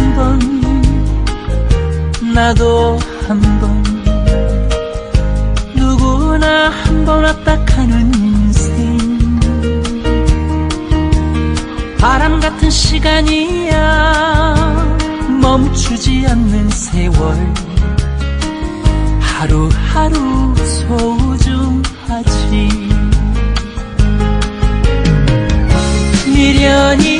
너도 한 번, 나도 한 번, 누구나 한번 왔다 가는 인생. 바람 같은 시간이야, 멈추지 않는 세월. 하루하루 소중하지. 미련이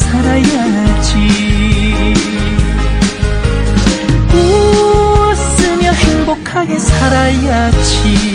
살아야지. 웃으며 행복하게 살아야지.